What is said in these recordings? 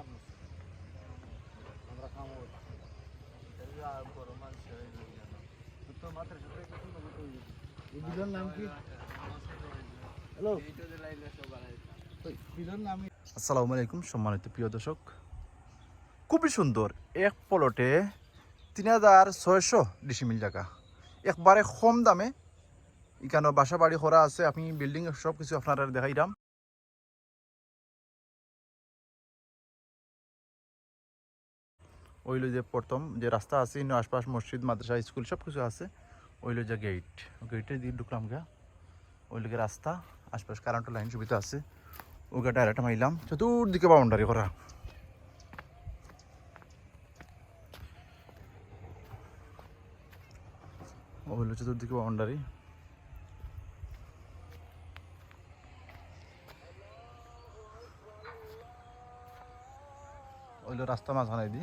আমরা আসসালামু আলাইকুম, সম্মানিত প্রিয় দর্শক। খুবই সুন্দর এক পলটে তিন হাজার ছয়শো ডিসিমিল জায়গা। একবারে কম দামে। এখানে বাসা বাড়ি করা আছে, আমি বিল্ডিং সব কিছু আপনারা দেখাইলাম। ওইলো যে প্রথম যে রাস্তা আছে, ইনো আশপাশ মসজিদ, মাদ্রাসা, স্কুল সব কিছু আছে ওইলো যে গেট গেটে দিয়ে ঢুকলাম গা। ওই লোকের রাস্তা, আশপাশ কারেন্টের লাইন সুবিধা আছে। ওকে ডাইরেক্ট মাইলাম, চতুর্দিকে বাউন্ডারি করা। হলো চতুর্দিকে বাউন্ডারি ওইলো রাস্তা মাঝখানে দি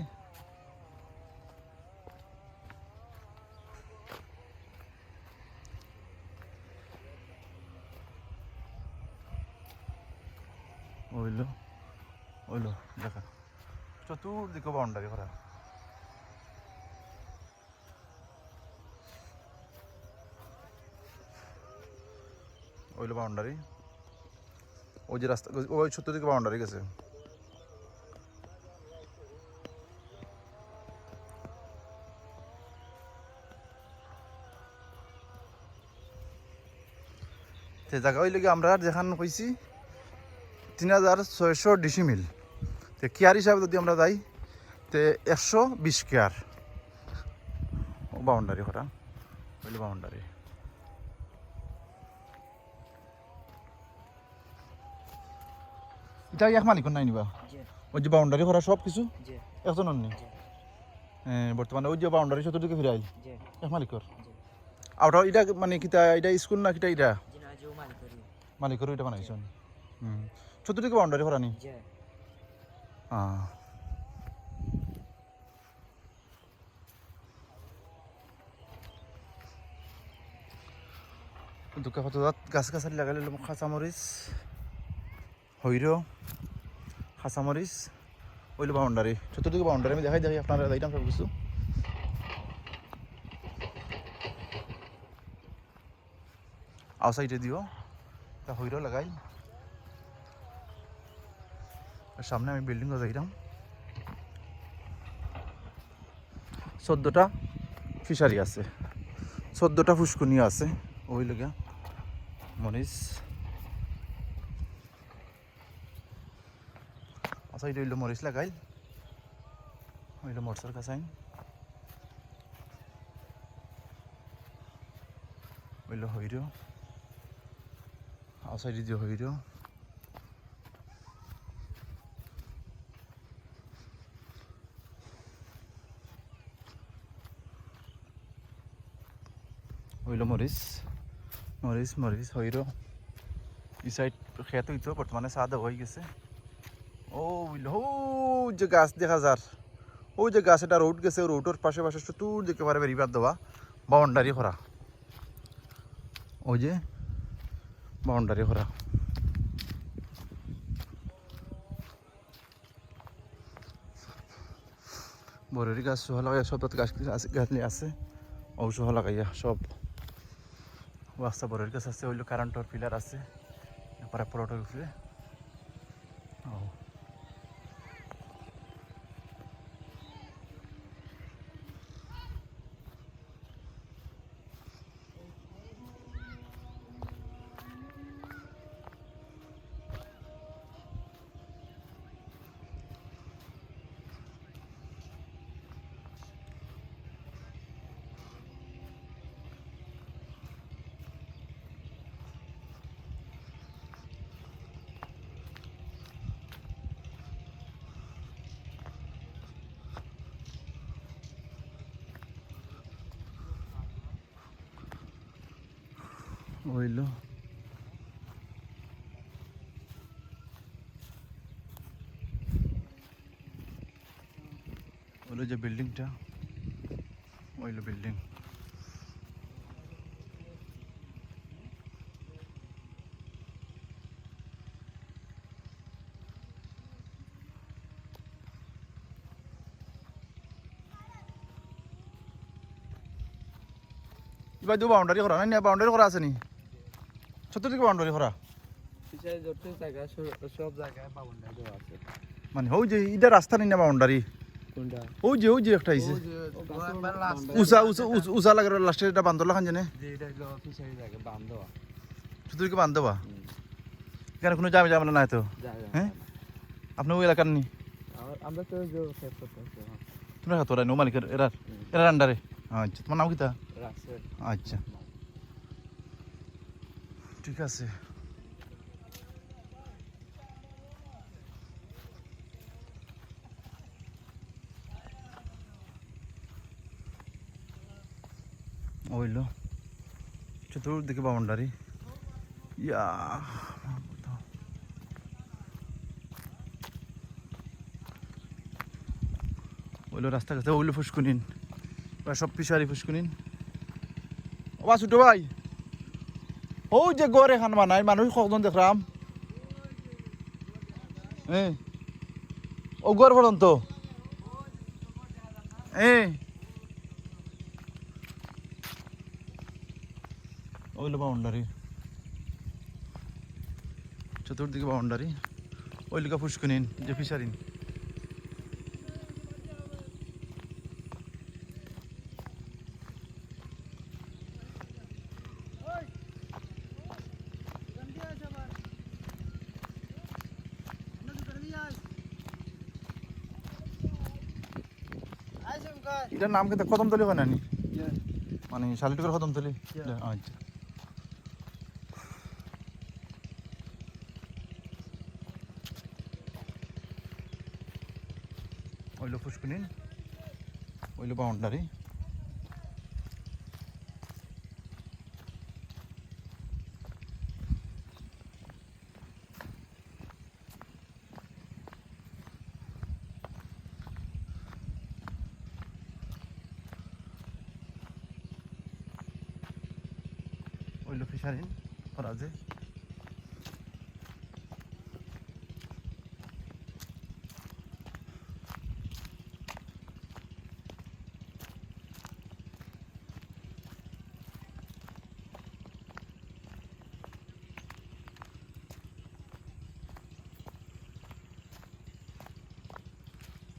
ওইলো ওইলো, দেখা। চতুর্দিকে বাউন্ডারি করা। ওইলো বাউন্ডারি ওই যে রাস্তা, ওই চতুর্দিকে বাউন্ডারি গেছে। সে জায়গা হইলে কি আমরা যেখান কইছি তিন হাজার ছয়শো ডিসিমিল। তে কেয়ার হিসাবে যদি আমরা যাই তে একশো বিশ কেয়ার। ও বাউন্ডারি করা হইলে বাউন্ডারি। এটা এক মালিক নাই নিবা? ওই যে বাউন্ডারি করা সব কিছু একজন নেই। বর্তমানে ওই যে বাউন্ডারি চতুর্দিকে ফিরাইল জি। এক মালিকর? আর ওটা এটা মানে কিতা এটা স্কুল না কিতা এটা? মালিকর এটা বানাইছেন। হুম। চতুর্দিকে বাউন্ডারি করা নি জি হ্যাঁ দুকা কত গাছ গাছালি লাগালে খাঁচামরিচ হৈর খাঁচামরিচ ওইলো বাউন্ডারি চতুর্দিকে বাউন্ডারি আমি দেখাই দেখি আপনারা যাইতাম সব কিছু। আও সাইডে দিও তা হৈর লাগাই। আর সামনে আমি বিল্ডিংও যাইতাম চোদ্দোটা ফিশারি আছে। চোদ্দোটা ফুসকুনি আছে, ওই লগা মরিচ আচ্ছা এটা হইল মরিচ লাগাইল। হইল মরচার কাছাইন। হইল হইর। আচ্ছা এটা হইর। হইল মরিচ মরিচ মরিচ হইর ই সাইড খেত হইতো বর্তমানে দেওয়া হয়ে গেছে। ও ও যে গাছ দেখা যার। ওই যে গাছ, এটা রোড গেছে, রোডের পাশে পাশে চতুর দিকে পারে বেরিবার দেওয়া, বাউন্ডারি করা ওই যে বাউন্ডারি করা বরের গাছ সহ লাগাই সব গাছ আছে গাছ আছে। ঔষধ লাগাইয়া সব। রাস্তা বরের গাছ আছে ওইলো কারেন্টর পিলার আছে তারপরে প্লটের উপরে হইল। হলো যে বিল্ডিংটা হইল বিল্ডিং। কিবা বাউণ্ডাৰী কৰা নাই বাউণ্ডাৰী কৰা আছে নি? চতুর্দিকে বাউন্ডারি করা মানে ওই যে এটা রাস্তা নেই না বাউন্ডারি? ওই যে ওই যে একটা আইছে। last উষা উষা উষা- উষা লাস্টে এটা বান্দর লাগান জানে? চতুর্দিকে বান্ধ। এখানে কোনো যাবে যাবে না নাই তো? হ্যাঁ? আপনার ওই এলাকার নি? আর- আমরা তো হ্যাঁ। তোমরা তোরা নো মালিকের এরার এরার আন্ডারে আচ্ছা তোমার নাম কিতা রাস্তার আচ্ছা। ঠিক আছে। ওইলো চতুর্দিকে বাউন্ডারি। ইয়া ওইলো রাস্তা কাছে ওইলো ফুসকুনিন। সব পিসারি ফুসকুনিন। ও বা ছোট ভাই। ও যে গড় এখান বানাই মানুষ কখন দেখলাম? ও গড় পর্যন্ত হ্যাঁ ওইলো বাউন্ডারি। চতুর্দিকে বাউন্ডারি। ওইলিকা ফুসকুনিন যে ফিশারিন। এটার নাম কিন্তু কদমতলি হয় না মানে শালিটুকের Yeah. আচ্ছা। ওইলো ফুসকুনিন ওইলো বাউন্ডারি।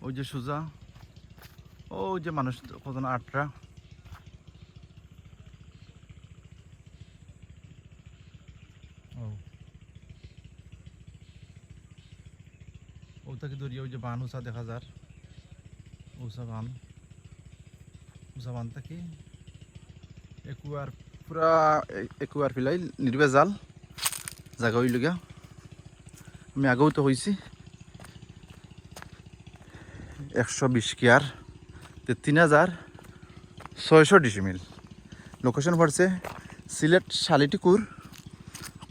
ওই যে সুজা ও যে মানুষ কত না আটরা ও ও তাকে দরিয়া ওই যে বান দেখা যার। উষা বান। উষা বান থাকি একুয়ার পুরা একুয়ার ফিলাই নির্বে জাল। জাগা হইল আমি আগেও তো হয়েছি একশো বিশ কেয়ার। তে তিন হাজার ছয়শো ডিসিমিল। লোকেশন পড়ছে সিলেট শালিটিকুর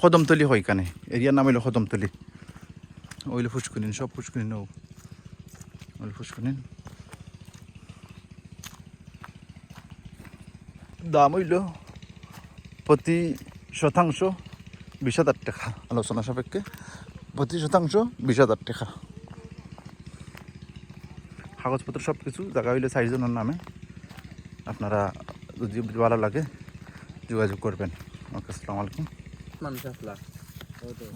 কদমতলি এখানে এরিয়ার নাম হইল কদমতলি। ওইলো ফুসকুনিন সব ফুসকুনিন ও ওইলো ফুসকুনিন দাম হইল প্রতি শতাংশ বিশ হাজার টাকা আলোচনা সাপেক্ষে। প্রতি শতাংশ বিশ হাজার টাকা। কাগজপত্র সব কিছু জায়গা হইলে চারজনের নামে। আপনারা যদি ভালো লাগে যোগাযোগ করবেন। ওকে আসসালামু আলাইকুম।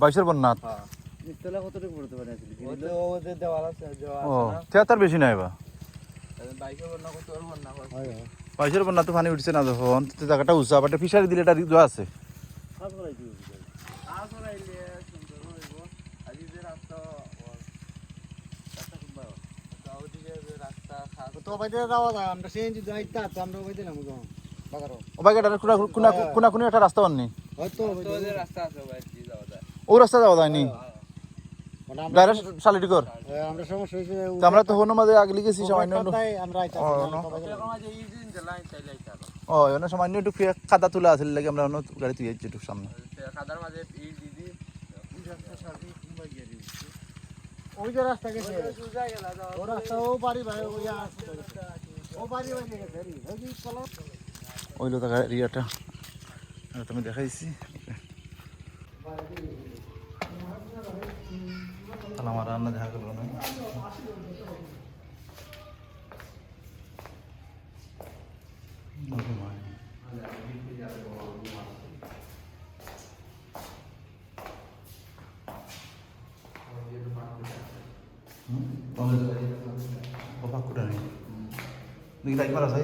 বাইশের বন্যাত। হ্যাঁ। নিচতলা কতটুকু পড়তে পারে আসলে? ও যে দেওয়াল আছে দেওয়াল ও আছে বেশি নাই বা? বাইকে বন্যা করতে পারব না হয় হয়। বাইশের বন্যা তো পানি উঠছে না যখন জায়গাটা উঁচা বাট ফিশারি দিলে এটা দেওয়া আছে। কোনা কোনা কোনা কোনা একটা রাস্তা বাননি? হয়তো তো আছে বাইরে যায়। ও রাস্তা যাওয়া যায়নি? আমরা ডাইরেক্ট শালিটিকর হ্যাঁ, আমরা সমস্যা হয়েছে আমরা তো হনো মাঝে আগলি গেছি সামান্য আমরা আইতা ও, একটু খাতা তোলা আছে লাগে আমরা অন্য গাড়ি তুই যাচ্ছি একটু সামনে। খাদার মাঝে এই দিদি এই রাস্তা সাথে কিংবা গিয়ে দিচ্ছি ওই যে রাস্তা গেছে। সুজা গেলা যাও ও রাস্তা ও বাড়ি ভাই ও ও বাড়ি বাড়ি গেছে রে ওই কলা ওইলো তো গাড়িটা আর তুমি দেখাইছি। তাহলে আমার রান্না দেখা গেল না। অবাক করে নেই দেখি তাই করা সাই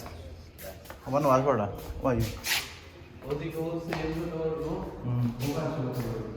আমার নয় পড়া